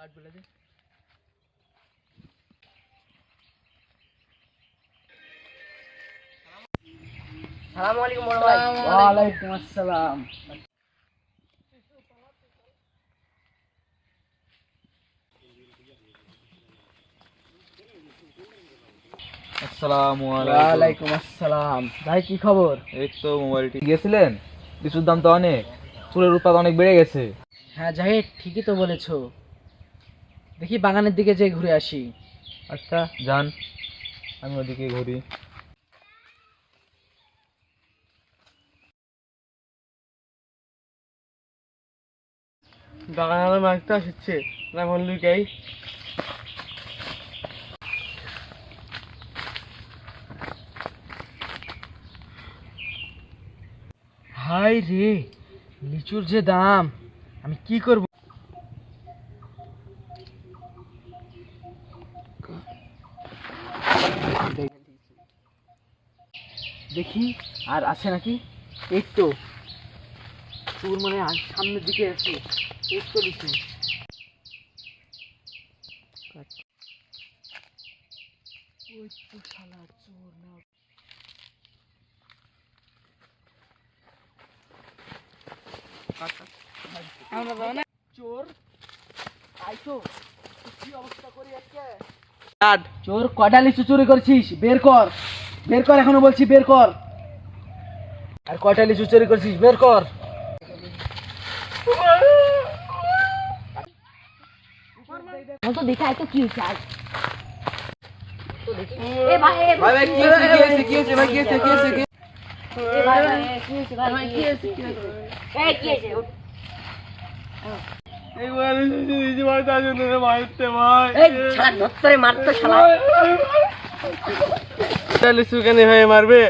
কাঠ বেলে দে আলাইকুম বড় ভাই। ওয়ালাইকুম আসসালাম। আসসালামু ওয়ালাইকুম আসসালাম। ভাই কি খবর? এই তো মোবাইলটি গেছিলেন? কিছুর দাম তো অনেক। চুলের উৎপাদ অনেক বেড়ে গেছে। হ্যাঁ জাহিদ ঠিকই তো বলেছ। দেখি বাগানের দিকে যে ঘুরে আসি। আচ্ছা যান। আমি ওদিকে ঘুরি। বাগানের মাছটা আসছে। না বললি কাই হাই রে লিচুর যে দাম আমি কি করব? দেখি আর আছে নাকি? এই তো। চোর মানে সামনের দিকে আছে এই তো লিচু ওই তো শালা চোর না। চোর? আইছো কি অবস্থা করি আজকে? চোর কয়টা লিচু চুরি করছিস? বের কর। বের কর এখনও বলছি বের কর। আর কয়টা লিচু চুরি করছিস বের কর। তো দেখাই তো কি হয়েছে আজ ভাই এ কি হয়েছে ভাই মারবে।